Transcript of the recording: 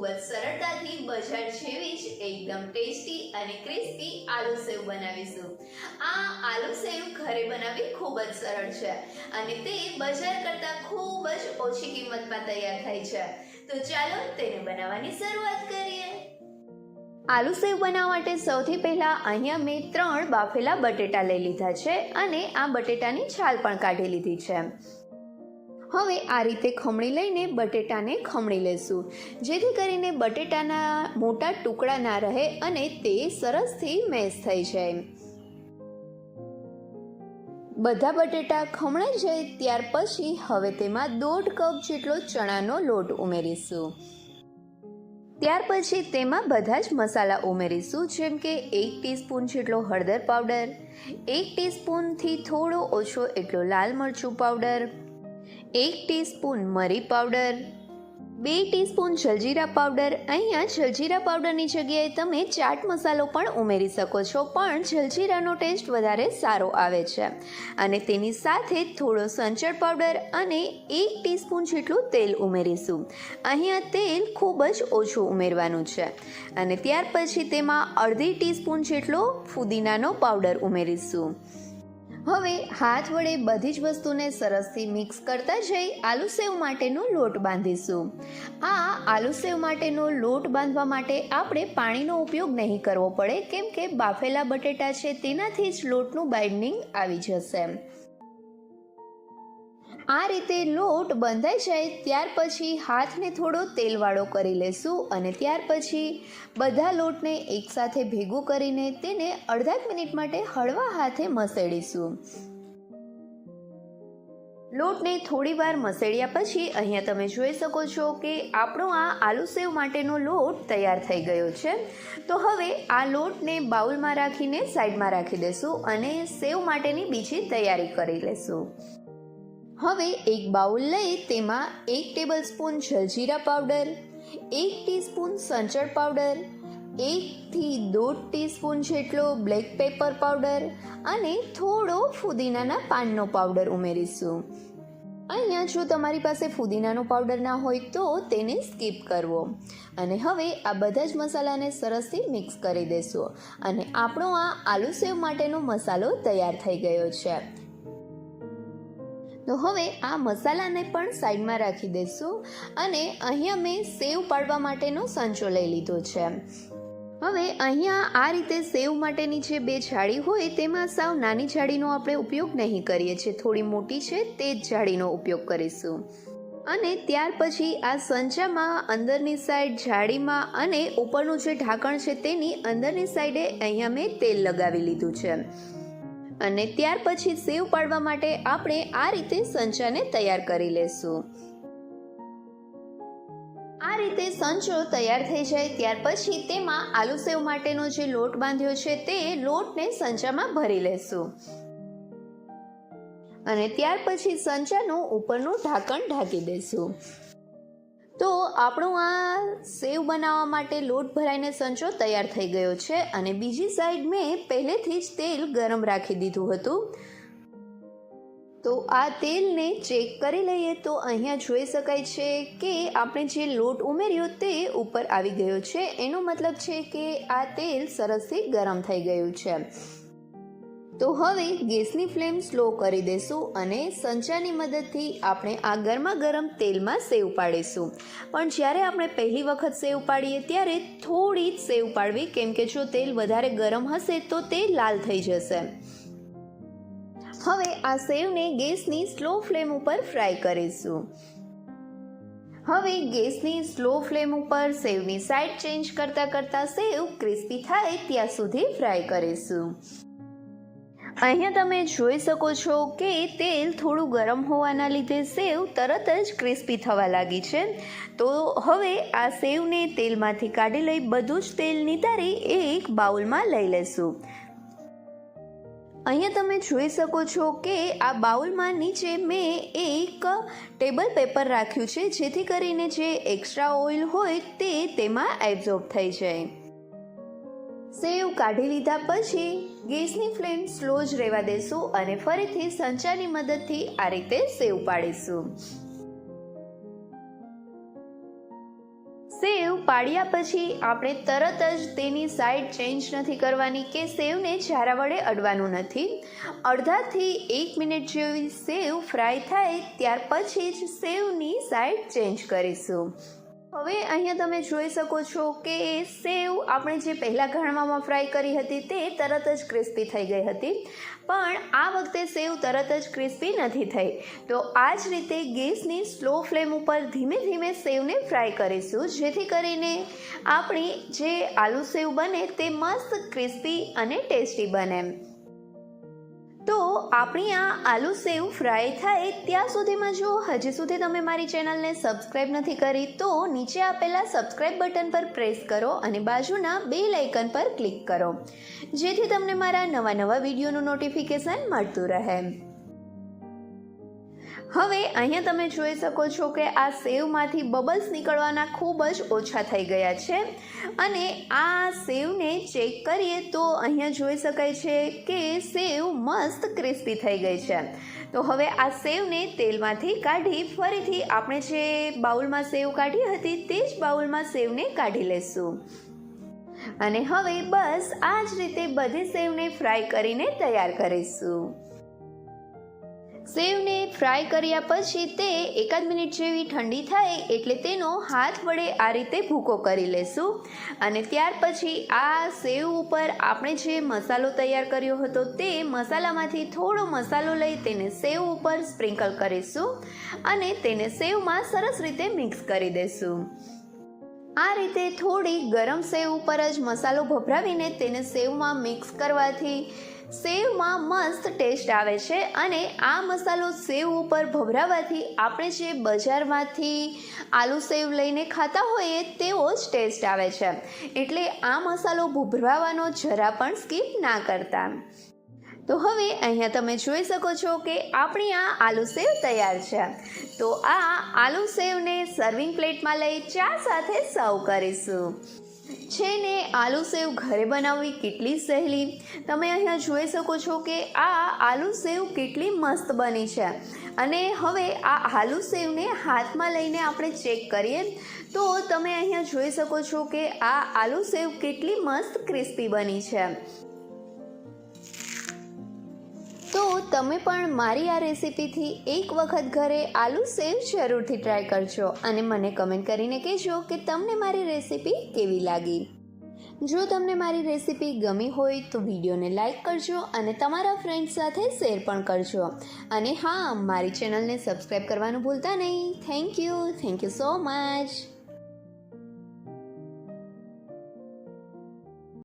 ખૂબ જ સરળતાથી બજાર જેવી જ એકદમ ટેસ્ટી અને ક્રિસ્પી આલુ સેવ બનાવીશું. આ આલુ સેવ ઘરે બનાવવી ખૂબ જ સરળ છે અને તે બજાર કરતાં ખૂબ જ ઓછી કિંમતમાં તૈયાર થાય છે. તો ચાલો તેને બનાવવાની શરૂઆત કરીએ. આલુ સેવ બનાવવા માટે સૌથી પહેલાં અહીંયા મેં ત્રણ બાફેલા બટેટા લઈ લીધા છે અને આ બટેટાની છાલ પણ કાઢી લીધી છે. હવે આ રીતે ખમણી લઈને બટેટાને ખમણી લેશું. જેથી કરીને બટેટાના મોટા ટુકડા ના રહે અને તે સરસથી મેશ થઈ જાય. બધા બટેટા ખમણાઈ જાય ત્યાર પછી હવે તેમાં દોઢ કપ જેટલો ચણાનો લોટ ઉમેરીશું. ત્યાર પછી તેમાં બધા જ મસાલા ઉમેરીશું, જેમ કે એક ટીસ્પૂન જેટલો હળદર પાવડર, એક ટીસ્પૂનથી થોડો ઓછો એટલો લાલ મરચું પાવડર એક ટીસ્પૂન મરી પાવડર, બે ટીસ્પૂન જલજીરા પાવડર. અહીંયા જલજીરા પાવડરની જગ્યાએ તમે ચાટ મસાલો પણ ઉમેરી શકો છો, પણ જલજીરાનો ટેસ્ટ વધારે સારો આવે છે. અને તેની સાથે થોડો સંચળ પાવડર અને એક ટીસ્પૂન જેટલું તેલ ઉમેરીશું. અહીંયા તેલ ખૂબ જ ઓછું ઉમેરવાનું છે. અને ત્યાર પછી તેમાં અડધી ટીસ્પૂન જેટલો ફુદીનાનો પાવડર ઉમેરીશું. હવે હાથ વડે બધી જ વસ્તુને સરસથી મિક્સ કરતા જઈ આલુ સેવ માટેનો લોટ બાંધીશું. આ આલુ સેવ માટેનો લોટ બાંધવા માટે આપણે પાણીનો ઉપયોગ નહીં કરવો પડે કેમ કે બાફેલા બટેટા છે તેનાથી જ લોટનું બાઇન્ડિંગ આવી જશે. આ રીતે લોટ બંધાઈ જાય ત્યાર પછી હાથને થોડો તેલવાળો કરી લેશું અને ત્યાર પછી બધા લોટને એકસાથે ભેગું કરીને તેને અડધા મિનિટ માટે હળવા હાથે મસેડીશું લોટને થોડી વાર મસેડ્યા પછી અહીંયા તમે જોઈ શકો છો કે આપણો આ આલુ સેવ માટેનો લોટ તૈયાર થઈ ગયો છે. તો હવે આ લોટને બાઉલમાં રાખીને સાઈડમાં રાખી દેશું અને સેવ માટેની બીજી તૈયારી કરી લેશું. હવે એક બાઉલ લઈ તેમાં એક ટેબલ સ્પૂન જલજીરા પાવડર એક ટીસ્પૂન સંચળ પાવડર એકથી દોઢ ટીસ્પૂન જેટલો બ્લેક પેપર પાવડર અને થોડો ફુદીનાના પાનનો પાવડર ઉમેરીશું. અહીંયા જો તમારી પાસે ફુદીનાનો પાવડર ના હોય તો તેને સ્કીપ કરવો. અને હવે આ બધા જ મસાલાને સરસથી મિક્સ કરી દેશું. અને આપણો આ આલુ સેવ માટેનો મસાલો તૈયાર થઈ ગયો છે. તો હવે આ મસાલાને પણ સાઈડમાં રાખી દઈશું અને અહીંયા મેં સેવ પાડવા માટેનો સંચો લઈ લીધો છે. હવે અહીંયા આ રીતે સેવ માટેની જે બે જાળી હોય તેમાં સાવ નાની જાળીનો આપણે ઉપયોગ નહીં કરીએ છીએ, થોડી મોટી છે તે જ જાળીનો ઉપયોગ કરીશું. અને ત્યાર પછી આ સંચામાં અંદરની સાઈડ જાળીમાં અને ઉપરનું જે ઢાંકણ છે તેની અંદરની સાઈડે અહીંયા મેં તેલ લગાવી લીધું છે. અને ત્યાર પછી સેવ પાડવા માટે આપણે આ રીતે સંચાને તૈયાર કરી લેશું. આ રીતે સંચો તૈયાર થઈ જાય ત્યાર પછી તેમાં આલુ સેવ માટેનો જે લોટ બાંધ્યો છે તે લોટને સંચામાં ભરી લેશું. અને ત્યાર પછી સંચાનું ઉપરનું ઢાંકણ ઢાંકી દેશું. તો આપણું આ સેવ બનાવવા માટે લોટ ભરાઈને સંચો તૈયાર થઈ ગયો છે અને બીજી સાઈડ મેં પહેલેથી જ તેલ ગરમ રાખી દીધું હતું. તો આ તેલને ચેક કરી લઈએ તો અહીંયા જોઈ શકાય છે કે આપણે જે લોટ ઉમેર્યો તે ઉપર આવી ગયો છે. એનો મતલબ છે કે આ તેલ સરસથી ગરમ થઈ ગયું છે. તો હવે ગેસની ફ્લેમ સ્લો કરી દેશું અને સંચાની મદદથી આપણે આ ગરમા ગરમ તેલમાં સેવ પાડીશું. પણ જ્યારે આપણે પહેલી વખત સેવ પાડીએ ત્યારે થોડી જ સેવ પાડવી, કેમ કે જો તેલ વધારે ગરમ હશે તો તે લાલ થઈ જશે. હવે આ સેવને ગેસની સ્લો ફ્લેમ ઉપર ફ્રાય કરીશું. હવે ગેસની સ્લો ફ્લેમ ઉપર સેવની સાઈડ ચેન્જ કરતાં કરતાં સેવ ક્રિસ્પી થાય ત્યાં સુધી ફ્રાય કરીશું. અહીંયા તમે જોઈ શકો છો કે તેલ થોડું ગરમ હોવાના લીધે સેવ તરત જ ક્રિસ્પી થવા લાગી છે. તો હવે આ સેવને તેલમાંથી કાઢી લઈ બધું જ તેલ નિતારી એક બાઉલમાં લઈ લેશું. અહીંયા તમે જોઈ શકો છો કે આ બાઉલમાં નીચે મેં એક ટેબલ પેપર રાખ્યું છે, જેથી કરીને જે એક્સ્ટ્રા ઓઇલ હોય તે તેમાં એબ્ઝોર્બ થઈ જાય. સેવ કાઢી લીધા પછી ગેસની ફ્લેમ સ્લો જ રહેવા દેશું અને ફરીથી સંચાની મદદથી આ રીતે સેવ પાડીશું. સેવ પાડ્યા પછી આપણે તરત જ તેની સાઈડ ચેન્જ નથી કરવાની કે સેવને ચારા વડે અડવાનું નથી. અડધાથી એક મિનિટ જેવી સેવ ફ્રાય થાય ત્યાર પછી જ સેવની સાઈડ ચેન્જ કરીશું. હવે અહીંયા તમે જોઈ શકો છો કે સેવ આપણે જે પહેલાં ઘાણવામાં ફ્રાય કરી હતી તે તરત જ ક્રિસ્પી થઈ ગઈ હતી. પણ આ વખતે સેવ તરત જ ક્રિસ્પી નથી થઈ. તો આ જ રીતે ગેસની સ્લો ફ્લેમ ઉપર ધીમે ધીમે સેવને ફ્રાય કરીશું. જેથી કરીને આપણી જે આલુ સેવ બને તે મસ્ત ક્રિસ્પી અને ટેસ્ટી બને. તો આપણી આ આલુ સેવ ફ્રાય થાય ત્યાં સુધીમાં જો હજી સુધી તમે મારી ચેનલને સબસ્ક્રાઈબ નથી કરી, તો નીચે આપેલા સબસ્ક્રાઈબ બટન પર પ્રેસ કરો અને બાજુના બે લાઇકન પર ક્લિક કરો, જેથી તમને મારા નવા નવા વિડીયોનું નોટિફિકેશન મળતું રહે. હવે અહીંયા તમે જોઈ શકો છો કે આ સેવમાંથી બબલ્સ નીકળવાના ખૂબ જ ઓછા થઈ ગયા છે. અને આ સેવને ચેક કરીએ તો અહીંયા જોઈ શકાય છે કે સેવ મસ્ત ક્રિસ્પી થઈ ગઈ છે. તો હવે આ સેવને તેલમાંથી કાઢી ફરીથી આપણે જે બાઉલમાં સેવ કાઢી હતી તે જ બાઉલમાં સેવને કાઢી લેશું. અને હવે બસ આ જ રીતે બધી સેવને ફ્રાય કરીને તૈયાર કરીશું. સેવને ફ્રાય કર્યા પછી તે એકાદ મિનિટ જેવી ઠંડી થાય એટલે તેનો હાથ વડે આ રીતે ભૂકો કરી લેશું. અને ત્યાર પછી આ સેવ ઉપર આપણે જે મસાલો તૈયાર કર્યો હતો તે મસાલામાંથી થોડો મસાલો લઈ તેને સેવ ઉપર સ્પ્રિંકલ કરીશું અને તેને સેવમાં સરસ રીતે મિક્સ કરી દઈશું આ રીતે થોડી ગરમ સેવ ઉપર જ મસાલો ભભરાવીને તેને સેવમાં મિક્સ કરવાથી સેવમાં મસ્ત ટેસ્ટ આવે છે અને આ મસાલો સેવ ઉપર ભભરાવાથી આપણે જે બજારમાંથી આલુ સેવ લઈને ખાતા હોઈએ તેવો જ ટેસ્ટ આવે છે. એટલે આ મસાલો ભભરાવાનો જરા પણ સ્કીપ ના કરતા. તો હવે અહીંયા તમે જોઈ શકો છો કે આપણી આ આલુ સેવ તૈયાર છે. તો આ આલુ સેવને સર્વિંગ પ્લેટમાં લઈ ચા સાથે સર્વ કરીશું. છે ને આલુ સેવ ઘરે બનાવવી કેટલી સહેલી? તમે અહીંયા જોઈ શકો છો કે આ આલુ સેવ કેટલી મસ્ત બની છે. અને હવે આ આલુ સેવને હાથમાં લઈને આપણે ચેક કરીએ તો તમે અહીંયા જોઈ શકો છો કે આ આલુ સેવ કેટલી મસ્ત ક્રિસ્પી બની છે. તો તમે પણ મારી આ રેસીપીથી એક વખત ઘરે આલુ સેવ જરૂરથી ટ્રાય કરજો અને મને કમેન્ટ કરીને કહેજો કે તમને મારી રેસીપી કેવી લાગી. જો તમને મારી રેસીપી ગમી હોય તો વિડીયોને લાઇક કરજો અને તમારા ફ્રેન્ડ્સ સાથે શેર પણ કરજો. અને હા, મારી ચેનલને સબસ્ક્રાઈબ કરવાનું ભૂલતા નહીં. Thank you thank you so much